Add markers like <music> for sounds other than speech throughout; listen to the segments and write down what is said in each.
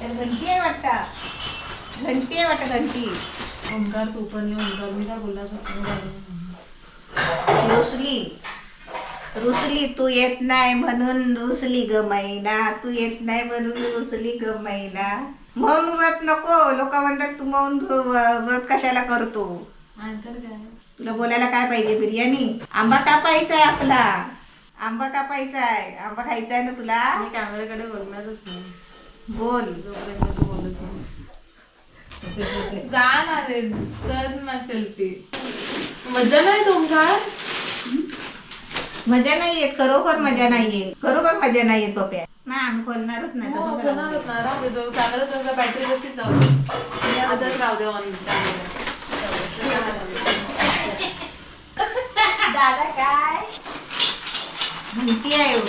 तर घंटी आहे वाटतं. घंटी आहे वाटतं घंटी. ओंकार तू पण ओंकार. मी काय बोलला रुसली. रुसली तू येत नाही म्हणून रुसली ग मैना. तू येत नाही म्हणून रुसली ग मैना. मौन व्रत नको. लोक म्हणतात तू मौन व्र- व्रत कशाला करतो? तुला बोलायला काय पाहिजे? बिर्याणी? आंबा कापायचा आहे आपला. आंबा कापायचा आहे. आंबा खायचा आहे ना तुला? कॅमेराकडे बघणारच नाही. बोल. जोपर्यंत तू बोलत नाही जा ना रे कर ना सेल्फी मजा नाही तुमचा मजा नाही येत खरोखर मजा नाही येत खरोखर मजा नाही येत पप्या नाही आम्ही खोलणारच नाही. हो, तसं होणार करा. होत ना राहू दे तो कॅमेरा तुझा बॅटरी तशीच जाऊ दे. आजच राहू दे ऑन दादा काय? घंटी आहे. हो.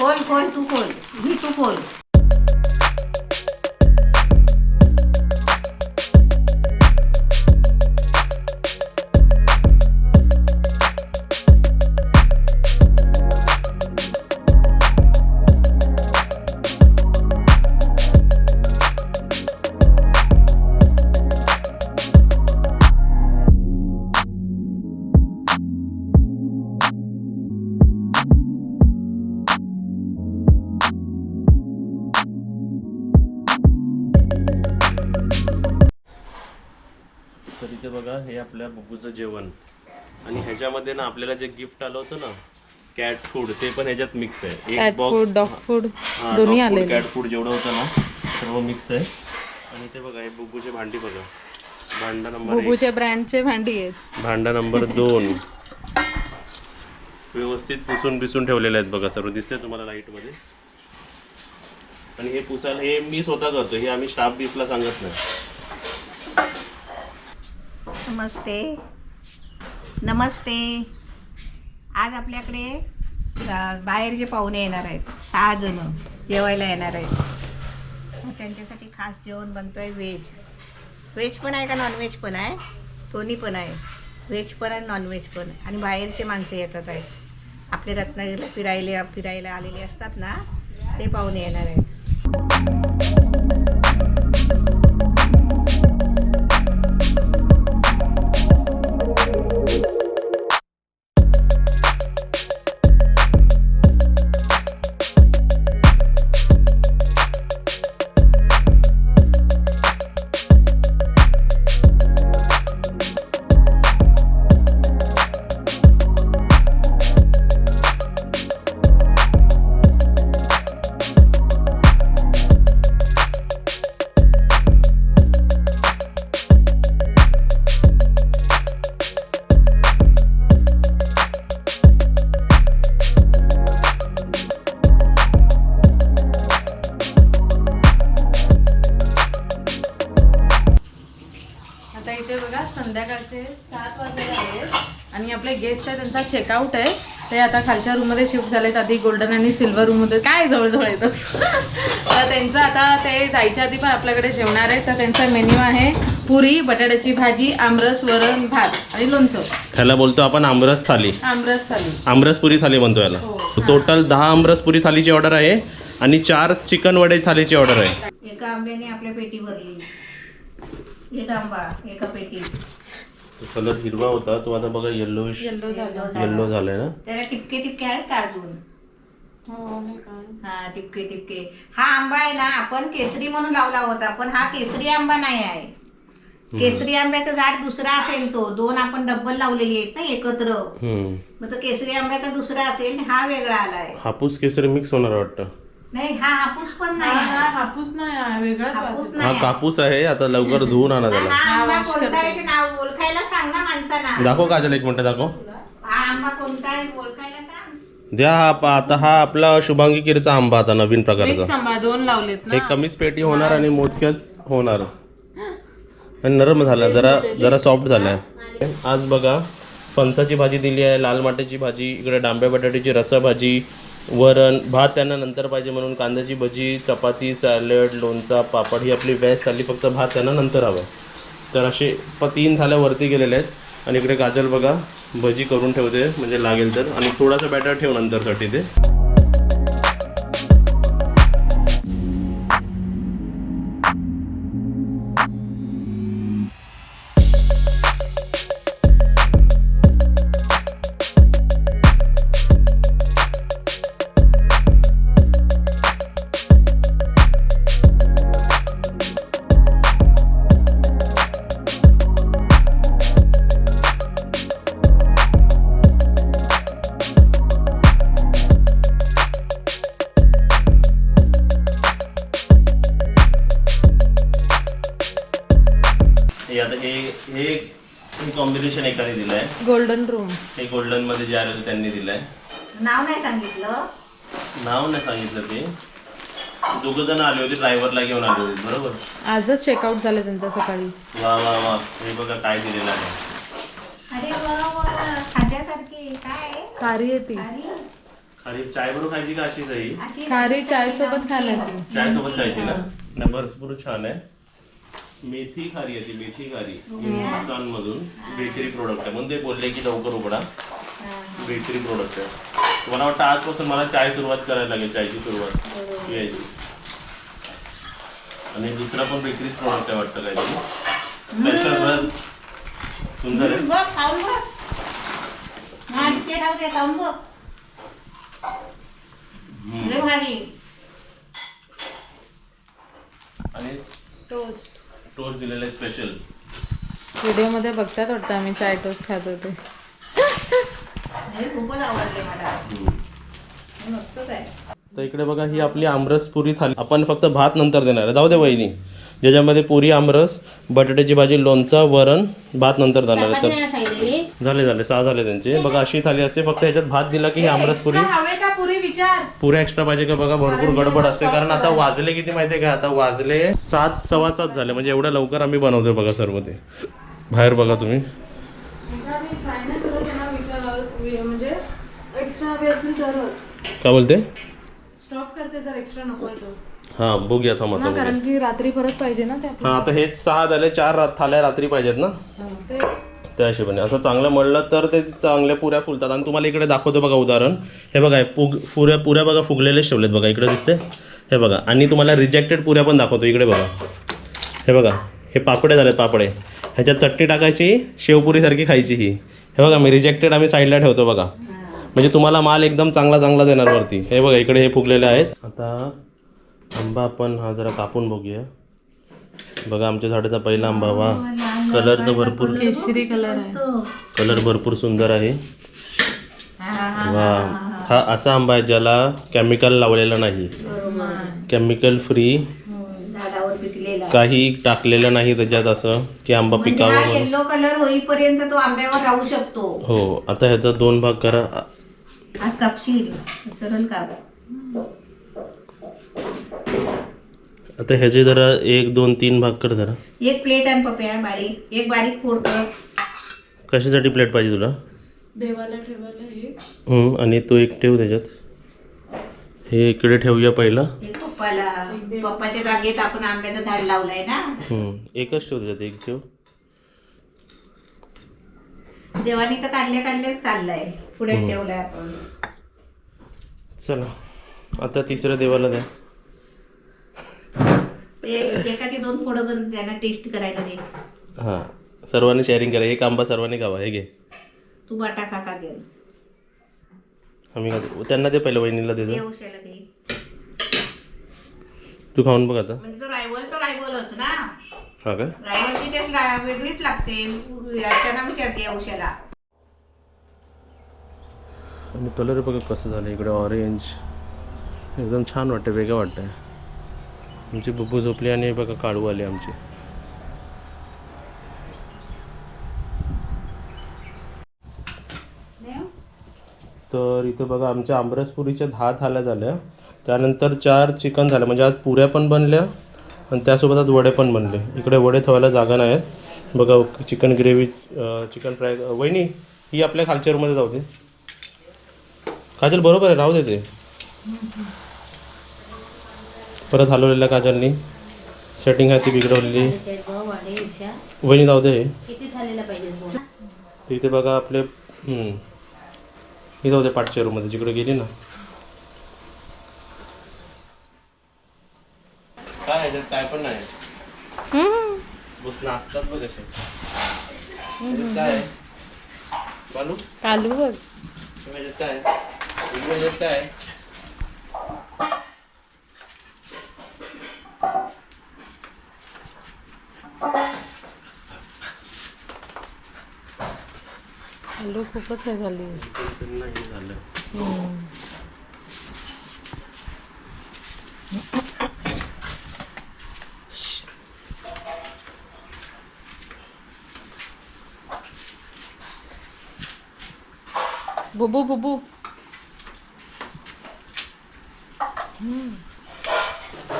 खोल खोल तू खोल मी तू खोल तर इथे बघा हे आपल्या बुबूचं जेवण. आणि ह्याच्यामध्ये ना आपल्याला जे गिफ्ट आलं होतं ना कॅट फूड ते पण ह्याच्यात मिक्स आहे. एक बॉक्स डॉग फूड दोन्ही आलेले. कॅट फूड जेवढं होतं ना सर्व मिक्स आहे. आणि ते बघा हे बुबूचे भांडी बघा. भांडा नंबर एक. बुबूच्या ब्रँडचे भांडी आहेत. भांडा नंबर <laughs> दोन. व्यवस्थित पुसून पिसून ठेवलेले आहेत बघा सर्व दिसते तुम्हाला लाईटमध्ये आणि हे पुसायला हे मी स्वतः करतो हे आम्ही स्टाफ बीफला सांगत नाही. नमस्ते. नमस्ते. आज आपल्याकडे बाहेर बाहेरचे पाहुणे येणार आहेत. सहा जण जेवायला येणार आहेत. मग त्यांच्यासाठी खास जेवण बनतोय व्हेज. व्हेज पण आहे का नॉनव्हेज पण आहे? दोन्ही पण आहे. व्हेज पण आहे नॉनव्हेज पण. आहे आणि बाहेरचे माणसं येतात आहेत. आपले रत्नागिरीला फिरायला फिरायला आलेले असतात ना ते पाहुणे येणार आहेत. आता चेकआउट आहे. ते आता खालच्या रूममध्ये शिफ्ट झालेत. आधी गोल्डन आणि सिल्वर रूममध्ये काय जवळजवळ येतं? <laughs> तर त्यांचं आता ते जायच्या आधी पण आपल्याकडे जेवणार आहे. तर त्यांचा मेन्यू आहे पुरी बटाट्याची भाजी आमरस वरण भात आणि लोणचं. ह्याला बोलतो आपण आमरस थाली. आमरस थाली. आमरसपुरी थाली म्हणतो याला. टोटल दहा आमरसपुरी थालीची ऑर्डर आहे आणि चार चिकन वडे थालीची ऑर्डर आहे. एका आंब्याने आपल्या पेटी भरली. एक आंबा एका पेटी. कलर हिरवा होता तो आता बघा येल्लो झालं. येल्लो झालाय ना? त्याला टिपके टिपके आहेत का अजून? हो? हा टिपके टिपके. हा आंबा आहे ना आपण केसरी म्हणून लावला होता पण हा केसरी आंबा नाही आहे. केसरी आंब्याचं झाड दुसरा असेल तो दोन आपण डब्बल लावलेली आहेत ना एकत्र. हम्म. मग तो केसरी आंब्याचा दुसरा असेल हा वेगळा आलाय. हापूस केसरी मिक्स होणार वाटतं. नाही हा हापूस पण हा, नाही. हा, हापूस नाही हा, वेगळाच वास हापूस येतो. हा नाही. कापूस आहे आता लवकर धुवून आणा त्याला. हा आंबा कोणता आहे ते नाव ओळखायला सांग ना माणसाला. दाखव काजल एक मिनिट दाखव. हा आंबा कोणता आहे ओळखायला सांग. द्या हा आता हा आपला शुभांगी किरचा आंबा आता नवीन प्रकारचा. आंबा दोन लावलेत ना. हे कमीच पेटी होणार आणि मोजक्याच होणार. आणि नरम झाला जरा जरा सॉफ्ट झालाय. आज बघा फणसाची भाजी दिली आहे लाल माट्याची भाजी इकडे डांब्या बटाट्याची रसाभाजी वरण भात त्यांना नंतर पाहिजे म्हणून कांद्याची भजी चपाती सॅलड लोणचा पापड ही आपली वेज चालली फक्त भात त्यांना नंतर हवं तर असे प तीन थाल्या वरती गेलेले आहेत आणि इकडे काजल बघा भजी करून ठेवते म्हणजे लागेल तर. आणि थोडासा बॅटर ठेव नंतरसाठी ते. कॉम्बिनेशन एकाने दिलंय. गोल्डन रूम हे गोल्डनमध्ये जे आलेलं त्यांनी दिलंय. नाव नाही सांगितलं. नाव नाही सांगितलं ते. दोघं जण आले होते ड्रायव्हरला घेऊन आले होते बरोबर? आजच चेकआउट झालं त्यांचं सकाळी. वा वा वा. हे बघा काय दिलेलं आहे. अरे वा वा खाद्यासारखी काय खारी येते अरे खाली चाय बरोबर खायची का अशीच आहे ही? अशी खारी चाय सोबत खाण्याची चाय सोबत खायची ना? नाही भरपूर छान आहे. मेथी खारी आहे ती मेथी खारी. हिंदुस्थान मधून बेकरी प्रोडक्ट आहे. म्हणून ते बोलले की लवकर उघडा. बेकरी प्रोडक्ट आहे. मला वाटतं आजपासून मला चाय सुरुवात करायला लागेल चायची सुरुवात. यायची. आणि दुसरा पण बेकरीच प्रोडक्ट आहे वाटतं काहीतरी. स्पेशल रस सुंदर आहे. आणि टोस्ट टोस्ट दिलेलं आहे स्पेशल व्हिडिओमध्ये बघतात वाटतं आम्ही चाय टोस्ट खात होते. हे खूपच आवडले मला मस्तच आहे तर इकडे बघा ही आपली आमरस पुरी थाली. आपण फक्त भात नंतर देणार आहे. जाऊ दे वहिनी. ज्याच्यामध्ये पुरी आमरस बटाट्याची भाजी लोणचं वरण भात नंतर आहे तर झाले झाले. सहा झाले त्यांचे. बघा अशी थाली असते. फक्त ह्याच्यात भात दिला की ही आमरस पुरी. का पुरी? पुऱ्या एक्स्ट्रा पाहिजे का बघा? भरपूर गडबड असते. कारण आता वाजले किती माहितीये का? आता वाजले सात सव्वा सात झाले. म्हणजे एवढ्या लवकर आम्ही बनवतोय बघा सर्व ते. बाहेर बघा तुम्ही. म्हणजे काय बोलते? स्टॉप करते जर एक्स्ट्रा नको हा बघूया थांब बघूया कारण की रात्री परत पाहिजे ना ते हा आता हे सहा झाले चार रा- थाल्या रात्री पाहिजेत ना? तेच. त्या हिशोबाने. असं चांगलं मळलं तर ते चांगल्या पुऱ्या फुलतात. आणि तुम्हाला इकडे दाखवतो बघा उदाहरण. हे बघा हे पुग पुऱ्या पुऱ्या बघा फुगलेलेच ठेवलेत बघा. इकडे दिसते हे बघा. आणि तुम्हाला रिजेक्टेड पुऱ्या पण दाखवतो. इकडे बघा. हे बघा. हे पापडे झालेत पापडे. ह्याच्यात चटणी टाकायची शेवपुरीसारखी खायची ही. हे बघा मी रिजेक्टेड आम्ही साईडला ठेवतो बघा. म्हणजे तुम्हाला माल एकदम चांगला चांगला देणार वरती. हे बघा इकडे हे फुगलेले आहेत. आता आंबा आपण हा जरा कापून बघूया. बघा आमच्या झाडाचा पहिला आंबा वा कलर तर भरपूर. केशरी कलर आहे. कलर भरपूर सुंदर आहे. वा. हा असा आंबा आहे ज्याला केमिकल लावलेलं नाही. केमिकल फ्री झाडावर पिकलेला. काही टाकलेलं नाही त्याच्यात असं की आंबा म्हणजे पिकावा हा येल्लो कलर होईपर्यंत तो आंब्यावर राहू शकतो. हो आता ह्याचा दोन भाग करा. कापशील. सरळ काप. आता ह्याचे जरा एक दोन तीन भाग कर जरा. एक प्लेट आण पप्या बारीक एक बारीक फोड कर. कशासाठी प्लेट पाहिजे तुला? देवाला ठेवायला हे. हम्म, आणि तो एक ठेव त्याच्यात. हे इकडे ठेवूया पहिलं. पप्पाला. पप्पाच्या जागेत आपण आंब्याचं झाड लावलंय ना? हम्म, एकच ठेव त्याच्यात एक ठेव. देवानी तर काढल्या काढल्याच काढलाय. पुढे ठेवलाय आपण. चला आता तिसऱ्या देवाला द्या. ते दोन फोडं करून त्यांना टेस्ट करायला दे. हां. सर्वांनी शेअरिंग करा एक आंबा सर्वांनी खावा. हे घे. तू बाटा काका दे आम्ही खातो. त्यांना दे पहिलं वहिनीला दे तू खाऊन बघ आता. म्हणजे तो रायवल तो रायवलच ना. हा का? रायवलची टेस्ट ला- वेगळीच लागते. त्यांना विचारते आणि कलर बघा कसं झालं. इकडे ऑरेंज एकदम छान वाटतं वेगळं वाटतंय. आमची बुब्बू झोपली आणि बघा काळू आली आमची. तर इथं बघा आमच्या आमरसपुरीच्या दहा थाल्या झाल्या. त्यानंतर चार चिकन झालं. म्हणजे आज पुऱ्या पण बनल्या आणि त्यासोबत आज वडे पण बनले. इकडे वडे ठेवायला जागा नाही आहेत. बघा चिकन ग्रेव्ही चिकन फ्राय वहिनी ही आपल्या खालच्या रूममध्ये जाऊ दे. काजल बरोबर आहे राहू दे ते. परत हलवलेल्या काजलनी. सेटिंग आहे ती बिघडवलेली. वहिनी जाऊ दे. इथे बघा आपले हम्म. हे जाऊ दे पाठच्या रूममध्ये जिकडे गेली ना. काय काय पण नाही. कालू बघ. काय? झालं खूपच हे झाली. बुबू बुबू.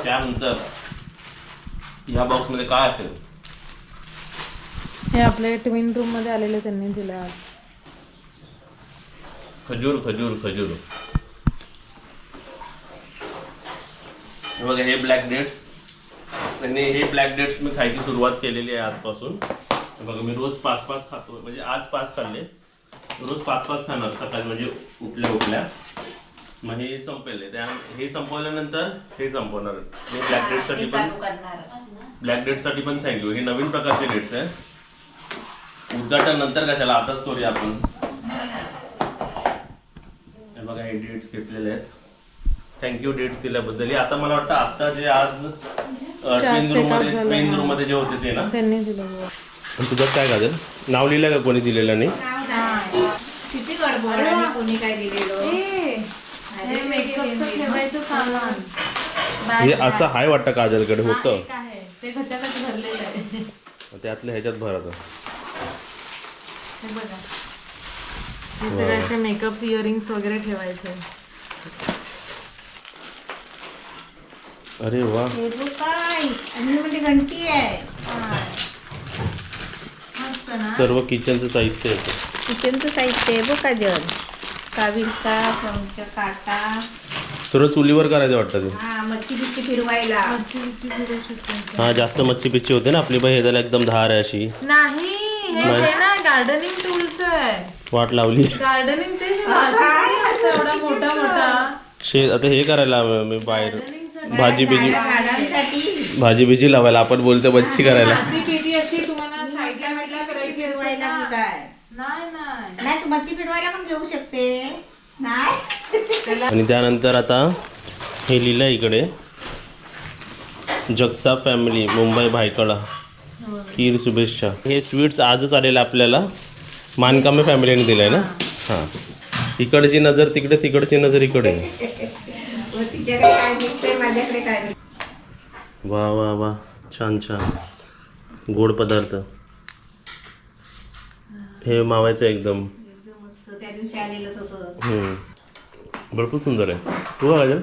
त्यानंतर या बॉक्समध्ये काय असेल? हे आपले ट्विन रूममध्ये आलेले त्यांनी दिले आज. खजूर खजूर खजूर. बघा हे ब्लॅक डेट्स आणि हे ब्लॅक डेट्स मी खायची सुरुवात केलेली आहे आजपासून. बघा मी रोज पाच पाच खातो. म्हणजे आज पाच खाल्ले. रोज पाच पाच खाणार सकाळी म्हणजे उठल्या उठल्या. मग हे संपेल. त्या हे संपवल्यानंतर हे संपवणार. मी ब्लॅक डेट्ससाठी ते पण ब्लॅक डेटसाठी पण थँक्यू हे नवीन प्रकारचे डेट्स आहे उद्घाटन नंतर कशाला? आताच करूया आपण. बघा हे डेट्स घेतलेले आहेत. थँक्यू डेट्स दिल्याबद्दल. आता मला वाटतं आता जे आज ट्विन रूममध्ये रूममध्ये जे होते ते ना? त्यांनी दिलं. आणि तुझं काय घालेल नाव लिहिलं का कोणी दिलेलं नाही. किती गडबड कोणी काय दिलेलं? हे हे असं हाय वाटतं काजलकडे होतं? एक आहे. ते ह्याच्यातच भरलेलं आहे. त्यातल्या ह्याच्यात भरायचं हे बघा. हे सगळे असे मेकअप इयरिंग्स वगैरे ठेवायचे. अरे वा. हे बघ काय आणि म्हणजे घंटी आहे. मस्त ना? सर्व किचनचं साहित्य येतं किचनचं साहित्य आहे बघ काजल काविलका चमचा काटा. सर्व चुलीवर करायचं वाटतं ते. हा मच्छी बिच्छी फिरवायला. हा जास्त मच्छी पिच्ची होते ना आपली बाई हे त्याला एकदम धार आहे अशी. नाही हे ना गार्डनिंग टूल्स आहे. वाट लावली. गार्डनिंग ते एवढा मोठा मोठा. शे आता हे करायला मी बाहेर. गार्डनिंग भाजी बिजी. भाजी बिजी लावायला आपण बोलतो मच्छी करायला. ती पेटी अशी तुम्हाला साईडला म्हटलं बिटला मच्छी करायची असेल फिरवायला ना. की काय नाही नाही. नाही तू मच्छी फिरवायला पण घेऊ शकते. नाही? आणि त्यानंतर आता हे लिहिलं आहे इकडे. जगताप फॅमिली मुंबई भायखळा खीर शुभेच्छा. हे स्वीट्स आजच आलेलं आपल्याला. मानकामे फॅमिलीने दिलं आहे ना? हां. इकडची नजर तिकडे तिकडची नजर इकडे. वा वा वा. छान छान. गोड पदार्थ. हे मावायचं एकदम. भरपूर सुंदर आहे. तू काय?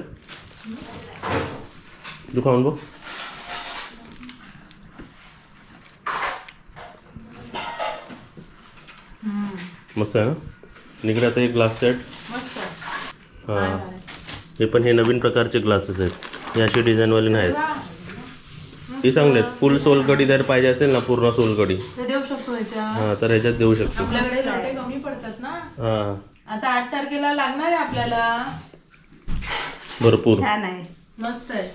तू खाऊन बघ. मस्त आहे ना? इकडे आता एक ग्लास सेट मस्त हां. हे पण हे नवीन प्रकारचे ग्लासेस आहेत. हे असे डिझाईनवाले नाही आहेत हे चांगले आहेत. फुल सोलकडी जर पाहिजे असेल ना पूर्ण सोलकडी हां तर ह्याच्यात देऊ शकतो. आपल्याकडे लोटे कमी पडतात ना? हां. आता आठ तारखेला लागणार आहे आपल्याला. भरपूर. छान आहे. मस्त आहे.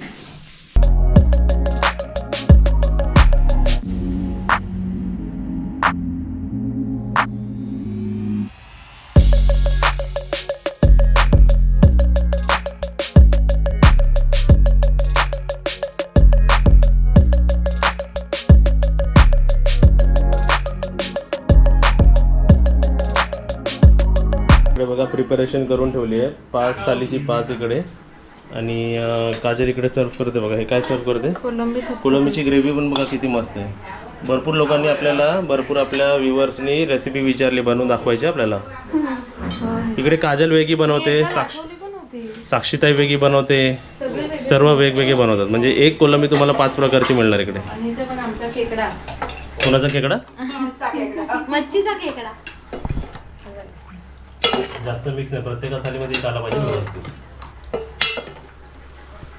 बघा प्रिपरेशन करून ठेवली आहे. पाच थालीची पाच इकडे. आणि काजल इकडे सर्व करते बघा. हे काय सर्व करते? कोलंबी कोलंबीची ग्रेव्ही पण बघा किती मस्त आहे. भरपूर लोकांनी आपल्याला भरपूर आपल्या व्ह्युअर्सनी रेसिपी विचारली बनवून दाखवायची आपल्याला. इकडे काजल वेगळी बनवते साक्ष पण होती. साक्षीताई वेगळी बनवते सर्व वेगवेगळे बनवतात. म्हणजे एक कोलंबी तुम्हाला पाच प्रकारची मिळणार इकडे. आणि इथे पण आमचा खेकडा कोणाचा खेकडा मच्छीचा खेकडा जास्त मिक्स नाही प्रत्येका थालीमध्ये एक आला पाहिजे व्यवस्थित.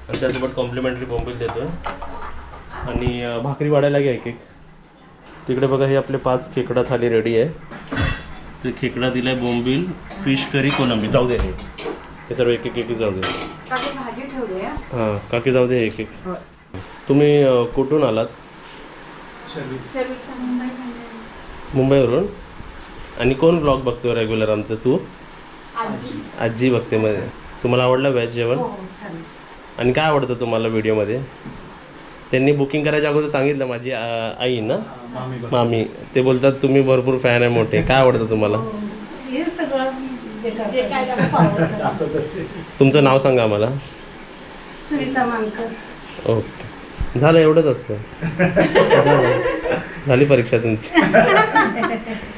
आणि त्यासोबत कॉम्प्लिमेंटरी बॉम्बिल देतोय. आणि भाकरी वाढायला घ्या एक एक. तिकडे बघा हे आपले पाच खेकडा थाली रेडी आहे. ते खेकडा दिलाय बोंबील फिश करी कोलंबी. जाऊ दे हे. हे सर्व एक एक एक जाऊ दे. आहे. हां काकी जाऊ दे एक एक. तुम्ही कुठून आलात? मुंबईवरून? आणि कोण ब्लॉग बघतो रेग्युलर आमचं? तू? आजी. बघते मध्ये. तुम्हाला आवडलं व्हेज जेवण? आणि काय आवडतं तुम्हाला व्हिडिओमध्ये त्यांनी बुकिंग करायच्या अगोदर सांगितलं माझी आई ना? मामी ते बोलतात तुम्ही भरपूर फॅन आहे मोठे. काय आवडतं तुम्हाला? हे सगळं तुमचं नाव सांगा आम्हाला. ओके. झालं एवढंच असतं. झाली परीक्षा तुमची. <laughs>